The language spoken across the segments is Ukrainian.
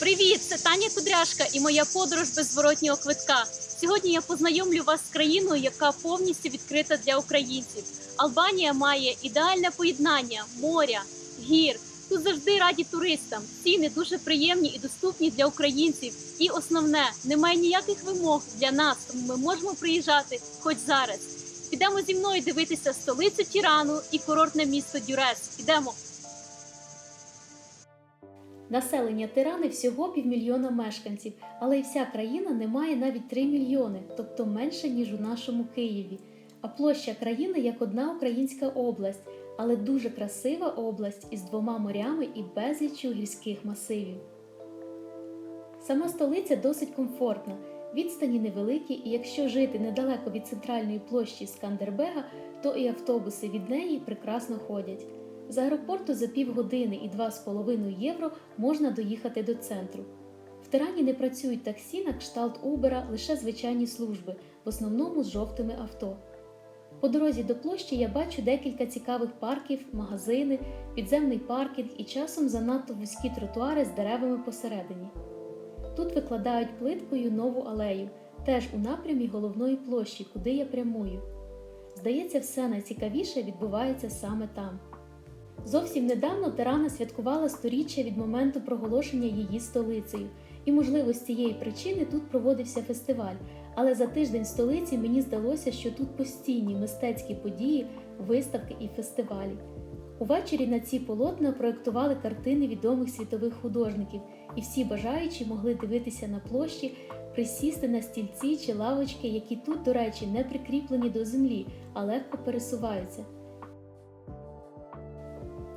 Привіт, це Таня Кудряшка і моя подорож без зворотнього квитка. Сьогодні я познайомлю вас з країною, яка повністю відкрита для українців. Албанія має ідеальне поєднання моря, гір. Тут завжди раді туристам. Ціни дуже приємні і доступні для українців. І основне, немає ніяких вимог для нас, тому ми можемо приїжджати хоч зараз. Підемо зі мною дивитися столицю Тірану і курортне місто Дюрес. Підемо. Населення Тирани всього півмільйона мешканців, але й вся країна не має навіть 3 мільйони, тобто менше ніж у нашому Києві. А площа країни як одна українська область, але дуже красива область із двома морями і безліччю гірських масивів. Сама столиця досить комфортна, відстані невеликі, і якщо жити недалеко від центральної площі Скандербега, то і автобуси від неї прекрасно ходять. З аеропорту за півгодини і 2,5 євро можна доїхати до центру. В Тирані не працюють таксі на кшталт Убера, лише звичайні служби, в основному з жовтими авто. По дорозі до площі я бачу декілька цікавих парків, магазини, підземний паркінг і часом занадто вузькі тротуари з деревами посередині. Тут викладають плиткою нову алею, теж у напрямі головної площі, куди я прямую. Здається, все найцікавіше відбувається саме там. Зовсім недавно Тирана святкувала сторіччя від моменту проголошення її столицею, і, можливо, з цієї причини тут проводився фестиваль. Але за тиждень столиці мені здалося, що тут постійні мистецькі події, виставки і фестивалі. Увечері на ці полотна проєктували картини відомих світових художників, і всі бажаючі могли дивитися на площі, присісти на стільці чи лавочки, які тут, до речі, не прикріплені до землі, а легко пересуваються.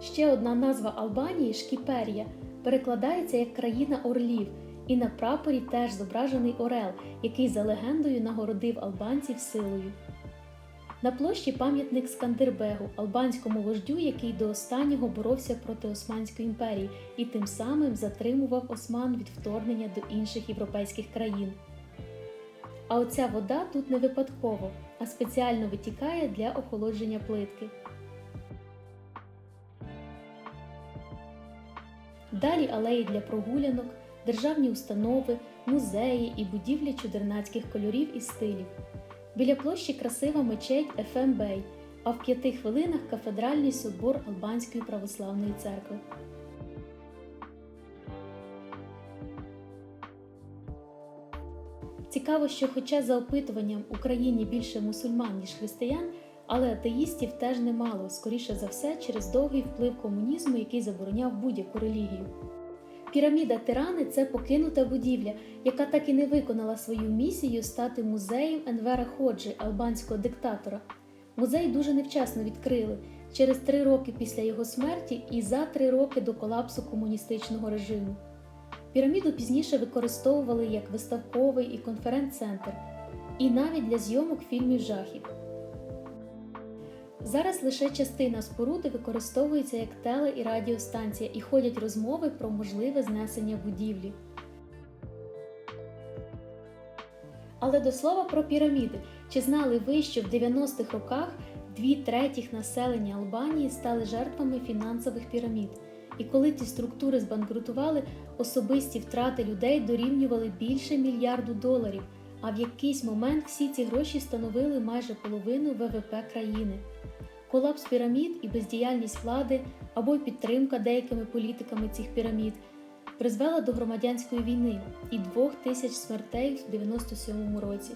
Ще одна назва Албанії Шкіперія перекладається як країна орлів, і на прапорі теж зображений орел, який за легендою нагородив албанців силою. На площі пам'ятник Скандербегу, албанському вождю, який до останнього боровся проти Османської імперії і тим самим затримував осман від вторгнення до інших європейських країн. А оця вода тут не випадково, а спеціально витікає для охолодження плитки. Далі алеї для прогулянок, державні установи, музеї і будівлі чудернацьких кольорів і стилів. Біля площі красива мечеть Ефем Бей, а в п'яти хвилинах кафедральний собор Албанської православної церкви. Цікаво, що, хоча за опитуванням в Україні більше мусульман, ніж християн, але атеїстів теж немало, скоріше за все, через довгий вплив комунізму, який забороняв будь-яку релігію. Піраміда Тирани це покинута будівля, яка так і не виконала свою місію стати музеєм Енвера Ходжі, албанського диктатора. Музей дуже невчасно відкрили через три роки після його смерті і за три роки до колапсу комуністичного режиму. Піраміду пізніше використовували як виставковий і конференц-центр, і навіть для зйомок фільмів жахів. Зараз лише частина споруди використовується як теле- і радіостанція і ходять розмови про можливе знесення будівлі. Але до слова про піраміди. Чи знали ви, що в 90-х роках дві третіх населення Албанії стали жертвами фінансових пірамід? І коли ці структури збанкрутували, особисті втрати людей дорівнювали більше мільярду доларів, а в якийсь момент всі ці гроші становили майже половину ВВП країни. Колапс пірамід і бездіяльність влади або підтримка деякими політиками цих пірамід призвела до громадянської війни і двох тисяч смертей в 97-му році.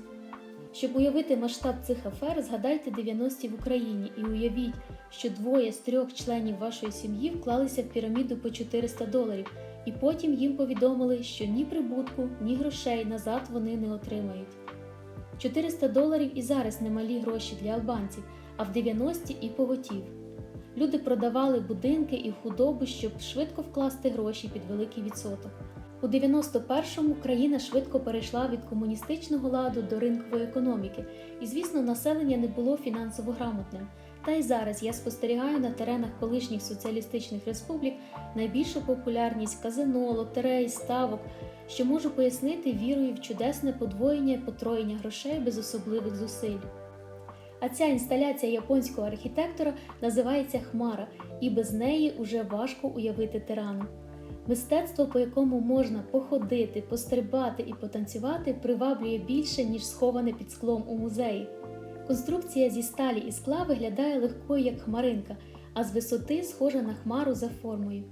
Щоб уявити масштаб цих афер, згадайте 90-ті в Україні і уявіть, що двоє з трьох членів вашої сім'ї вклалися в піраміду по 400 доларів, і потім їм повідомили, що ні прибутку, ні грошей назад вони не отримають. 400 доларів і зараз немалі гроші для албанців, а в 90-ті і поготів. Люди продавали будинки і худобу, щоб швидко вкласти гроші під великий відсоток. У 91-му країна швидко перейшла від комуністичного ладу до ринкової економіки, і, звісно, населення не було фінансово грамотним. Та й зараз я спостерігаю на теренах колишніх соціалістичних республік найбільшу популярність казино, лотерей, ставок, що можу пояснити вірою в чудесне подвоєння і потроєння грошей без особливих зусиль. А ця інсталяція японського архітектора називається Хмара, і без неї уже важко уявити тирану. Мистецтво, по якому можна походити, пострибати і потанцювати, приваблює більше, ніж сховане під склом у музеї. Конструкція зі сталі і скла виглядає легкою, як хмаринка, а з висоти схожа на хмару за формою.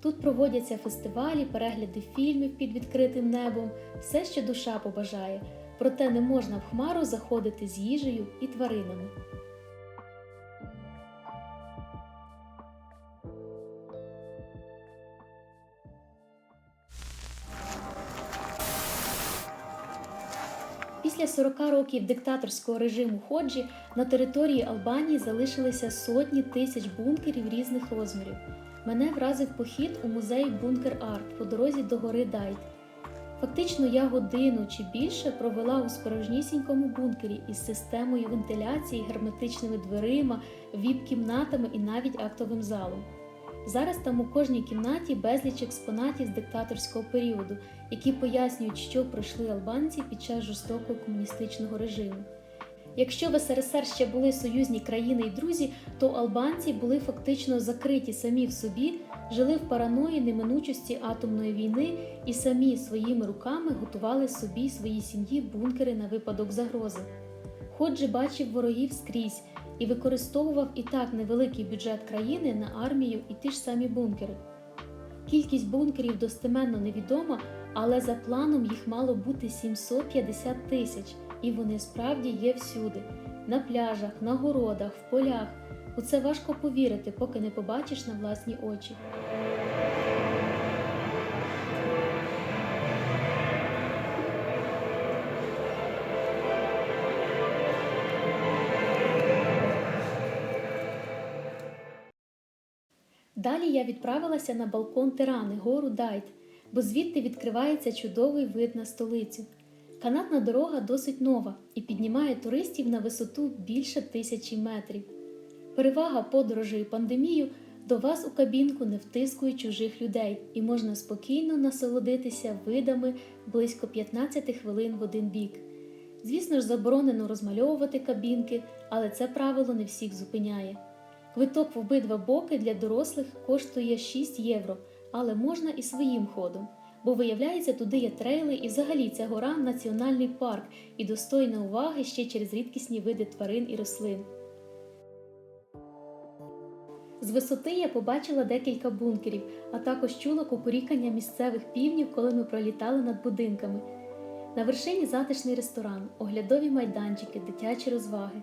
Тут проводяться фестивалі, перегляди фільмів під відкритим небом, все, що душа побажає, проте не можна в хмару заходити з їжею і тваринами. Після 40 років диктаторського режиму Ходжі на території Албанії залишилися сотні тисяч бункерів різних розмірів. Мене вразив похід у музей Бункер Арт по дорозі до гори Дайт. Фактично, я годину чи більше провела у справжнісінькому бункері із системою вентиляції, герметичними дверима, віп-кімнатами і навіть актовим залом. Зараз там у кожній кімнаті безліч експонатів з диктаторського періоду, які пояснюють, що пройшли албанці під час жорстокого комуністичного режиму. Якщо в СРСР ще були союзні країни і друзі, то албанці були фактично закриті самі в собі, жили в параної неминучості атомної війни і самі своїми руками готували собі й своїй сім'ї бункери на випадок загрози. Ходжі бачив ворогів скрізь і використовував і так невеликий бюджет країни на армію і ті ж самі бункери. Кількість бункерів достеменно невідома, але за планом їх мало бути 750 тисяч, і вони справді є всюди: на пляжах, на городах, в полях. У це важко повірити, поки не побачиш на власні очі. Далі я відправилася на балкон Тирани, гору Дайт, бо звідти відкривається чудовий вид на столицю. Канатна дорога досить нова і піднімає туристів на висоту більше тисячі метрів. Перевага подорожей пандемію до вас у кабінку не втискують чужих людей і можна спокійно насолодитися видами близько 15 хвилин в один бік. Звісно ж, заборонено розмальовувати кабінки, але це правило не всіх зупиняє. Квиток в обидва боки для дорослих коштує 6 євро, але можна і своїм ходом. Бо виявляється, туди є трейли, і взагалі ця гора національний парк і достойна уваги ще через рідкісні види тварин і рослин. З висоти я побачила декілька бункерів, а також чула кукурікання місцевих півнів, коли ми пролітали над будинками. На вершині затишний ресторан, оглядові майданчики, дитячі розваги.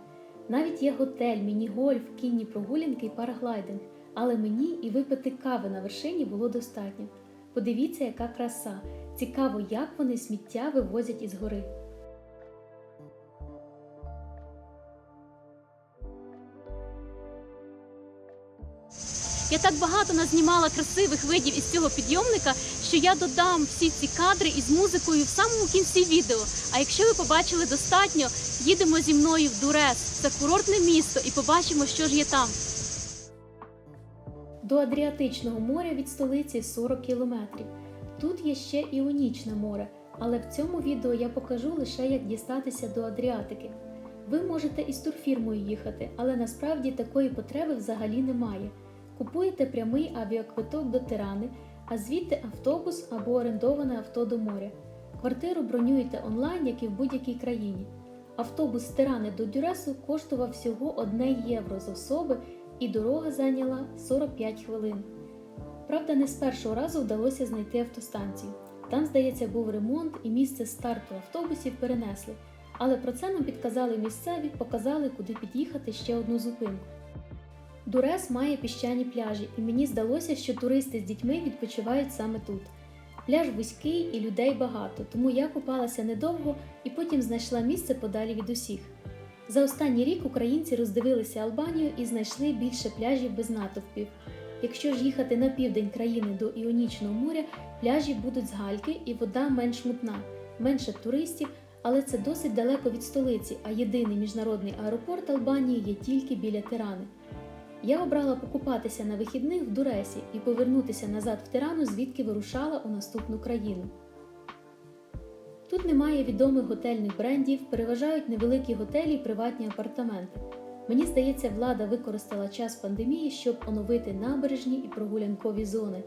Навіть є готель, міні-гольф, кінні прогулянки і параглайдинг, але мені і випити кави на вершині було достатньо. Подивіться, яка краса! Цікаво, як вони сміття вивозять із гори. Я так багато назнімала красивих видів із цього підйомника, що я додам всі ці кадри із музикою в самому кінці відео. А якщо ви побачили достатньо, їдемо зі мною в Дурес. Це курортне місто, і побачимо, що ж є там. До Адріатичного моря від столиці 40 кілометрів. Тут є ще Іонічне море, але в цьому відео я покажу лише як дістатися до Адріатики. Ви можете із турфірмою їхати, але насправді такої потреби взагалі немає. Купуєте прямий авіаквиток до Тирани, а звідти автобус або орендоване авто до моря. Квартиру бронюєте онлайн, як і в будь-якій країні. Автобус з Тирани до Дюресу коштував всього 1 євро з особи, і дорога зайняла 45 хвилин. Правда, не з першого разу вдалося знайти автостанцію. Там, здається, був ремонт і місце старту автобусів перенесли, але про це нам підказали місцеві, показали, куди під'їхати ще одну зупинку. Дурес має піщані пляжі, і мені здалося, що туристи з дітьми відпочивають саме тут. Пляж вузький і людей багато, тому я купалася недовго і потім знайшла місце подалі від усіх. За останній рік українці роздивилися Албанію і знайшли більше пляжів без натовпів. Якщо ж їхати на південь країни до Іонічного моря, пляжі будуть з гальки і вода менш мутна, менше туристів, але це досить далеко від столиці, а єдиний міжнародний аеропорт Албанії є тільки біля Тирани. Я обрала покупатися на вихідних в Дуресі і повернутися назад в Тирану, звідки вирушала у наступну країну. Тут немає відомих готельних брендів, переважають невеликі готелі і приватні апартаменти. Мені здається, влада використала час пандемії, щоб оновити набережні і прогулянкові зони.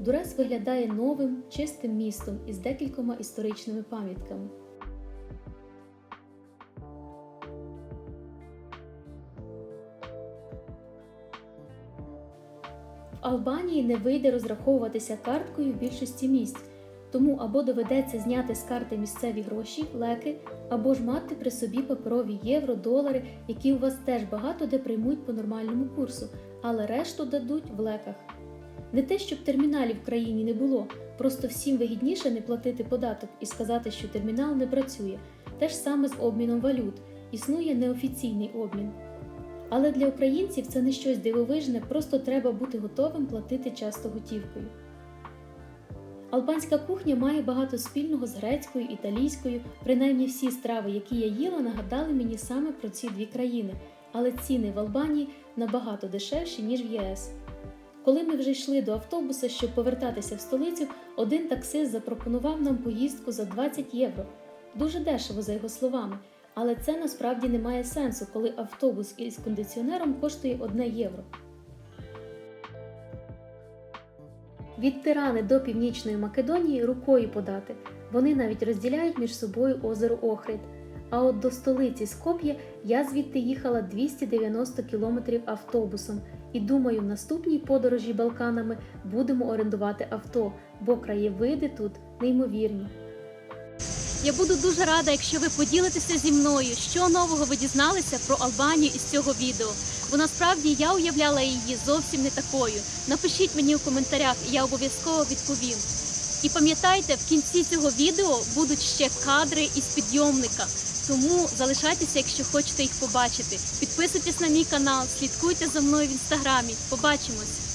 Дурес виглядає новим, чистим містом із декількома історичними пам'ятками. Албанії не вийде розраховуватися карткою в більшості місць, тому або доведеться зняти з карти місцеві гроші, леки, або ж мати при собі паперові євро, долари, які у вас теж багато де приймуть по нормальному курсу, але решту дадуть в леках. Не те, щоб терміналів в країні не було, просто всім вигідніше не платити податок і сказати, що термінал не працює. Те ж саме з обміном валют, існує неофіційний обмін. Але для українців це не щось дивовижне, просто треба бути готовим платити часто готівкою. Албанська кухня має багато спільного з грецькою, італійською, принаймні всі страви, які я їла, нагадали мені саме про ці дві країни, але ціни в Албанії набагато дешевші, ніж в ЄС. Коли ми вже йшли до автобуса, щоб повертатися в столицю, один таксист запропонував нам поїздку за 20 євро. Дуже дешево, за його словами, але це насправді не має сенсу, коли автобус із кондиціонером коштує 1 євро. Від Тирани до Північної Македонії рукою подати. Вони навіть розділяють між собою озеро Охрид. А от до столиці Скоп'є я звідти їхала 290 кілометрів автобусом. І думаю, в наступній подорожі Балканами будемо орендувати авто, бо краєвиди тут неймовірні. Я буду дуже рада, якщо ви поділитеся зі мною, що нового ви дізналися про Албанію із цього відео. Бо насправді я уявляла її зовсім не такою. Напишіть мені у коментарях, і я обов'язково відповім. І пам'ятайте, в кінці цього відео будуть ще кадри із підйомника. Тому залишайтеся, якщо хочете їх побачити. Підписуйтесь на мій канал, слідкуйте за мною в інстаграмі. Побачимось!